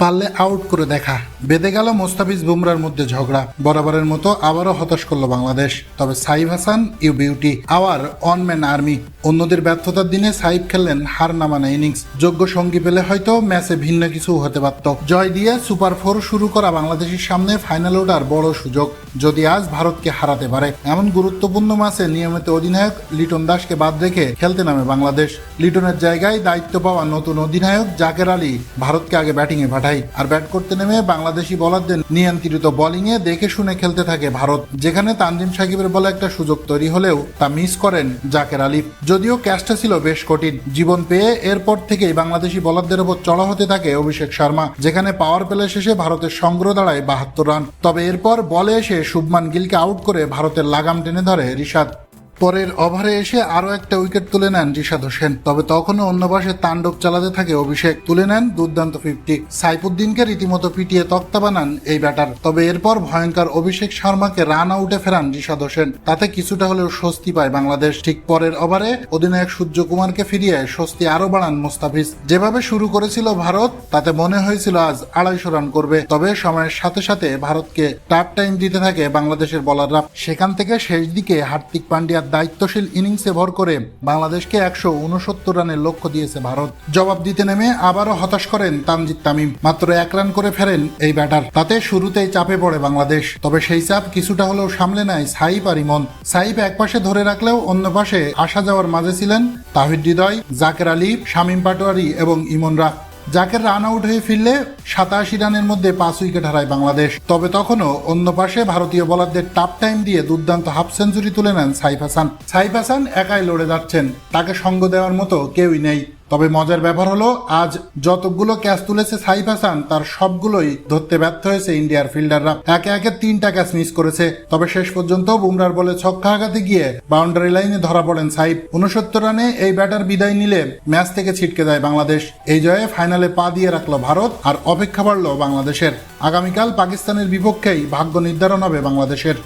পারলে আউট করে দেখা। বেঁধে গেল মোস্তাফিজ বুমরার মধ্যে ঝগড়া। বরাবরের মতো আবারও হতাশ করল বাংলাদেশ। তবে Saif Hasan, you beauty, our, one man army, অন্যদের ব্যর্থতার দিনে সাইফ খেললেন হার নামানো ইনিংস। যোগ্য সঙ্গী পেলে হয়তো ম্যাচে ভিন্ন কিছু হতে পারত। জয় দিয়ে সুপার ফোর শুরু করা বাংলাদেশের সামনে ফাইনাল ওঠার বড় সুযোগ। যদি আজ ভারতকে হারাতে পারে, এমন গুরুত্বপূর্ণ ম্যাচে নিয়মিত অধিনায়ক লিটন দাসকে বাদ রেখে খেলতে নামে বাংলাদেশ। লিটনের জায়গায় দায়িত্ব পাওয়া নতুন অধিনায়ক জাকের আলী ভারতকে আগে ব্যাটিংয়ে পাঠায়, আর ব্যাট করতে নেমে বাংলাদেশি বোলারদের নিয়ন্ত্রিত বোলিংয়ে দেখে শুনে খেলতে থাকে ভারত, যেখানে তানজিম সাকিবের বলে একটা সুযোগ তৈরি হলেও তা মিস করেন জাকের আলী যদিও ক্যাচটা ছিল বেশ কঠিন। জীবন পেয়ে এরপর থেকেই বাংলাদেশি বোলারদের ওপর চড়া হতে থাকে অভিষেক শর্মা, যেখানে পাওয়ার প্লে শেষে ভারতের সংগ্রহ দাঁড়ায় বাহাত্তর রান। তবে এরপর বলে এসে শুভমান গিলকে আউট করে ভারতের লাগাম টেনে ধরে রিশাদ। পরের ওভারে এসে আরও একটা উইকেট তুলে নেন রিশাদ হোসেন। তবে তখনও অন্য পাশে তাণ্ডব চালাতে থাকে অভিষেক। তুলে নেন দুর্দান্ত ফিফটি। সাইফুদ্দিনকে রীতিমতো পিটিয়ে তক্তা বানান এই ব্যাটার। তবে এরপর ভয়ঙ্কর অভিষেক শর্মাকে রান আউটে ফেরান রিশাদ হোসেন। তাতে কিছুটা হলেও স্বস্তি পায় বাংলাদেশ। ঠিক পরের ওভারে অধিনায়ক সূর্যকুমারকে ফিরিয়ে স্বস্তি আরও বাড়ান মুস্তাফিজ। যেভাবে শুরু করেছিল ভারত, তাতে মনে হয়েছিল আজ আড়াইশো রান করবে। তবে সময়ের সাথে সাথে ভারতকে টাফ টাইম দিতে থাকে বাংলাদেশের বলাররা। সেখান থেকে শেষ দিকে হার্দিক পান্ডিয়ার দায়িত্বশীল ইনিংসে ভর করে বাংলাদেশকে একশো উনসত্তর রানের লক্ষ্য দিয়েছে ভারত। জবাব দিতে নেমে আবারও হতাশ করেন তানজিদ তামিম। মাত্র এক রান করে ফেরেন এই ব্যাটার। তাতে শুরুতেই চাপে পড়ে বাংলাদেশ। তবে সেই চাপ কিছুটা হলেও সামলে নেয় সাইফ আর ইমন। সাইফ এক পাশে ধরে রাখলেও অন্য পাশে আসা যাওয়ার মাঝে ছিলেন তাহিদ হৃদয়, জাকের আলী, শামীম পাটোয়ারি এবং ইমনরা জাকের রান আউট হয়ে ফিরলে সাতাশি রানের মধ্যে পাঁচ উইকেট হারায় বাংলাদেশ। তবে তখনও অন্য পাশে ভারতীয় বলারদের টাপ টাইম দিয়ে দুর্দান্ত হাফ সেঞ্চুরি তুলে নেন সাইফ হাসান। সাইফ হাসান একাই লড়ে যাচ্ছেন, তাকে সঙ্গ দেওয়ার মতো কেউই নেই। তবে মজার ব্যাপার হলো, আজ যতগুলো ক্যাচ তুলেছে সাইফ হাসান, তার সবগুলোই ধরতে ব্যর্থ হয়েছে ইন্ডিয়ার ফিল্ডাররা। একে একে তিনটা ক্যাচ মিস করেছে। তবে শেষ পর্যন্ত বুমরার বলে ছক্কা আঘাতে গিয়ে বাউন্ডারি লাইনে ধরা পড়েন সাইফ। উনসত্তর রানে এই ব্যাটার বিদায় নিলে ম্যাচ থেকে ছিটকে যায় বাংলাদেশ। এই জয়ে ফাইনালে পা দিয়ে রাখল ভারত আর অপেক্ষা বাড়লো বাংলাদেশের। আগামীকাল পাকিস্তানের বিপক্ষেই ভাগ্য নির্ধারণ হবে বাংলাদেশের।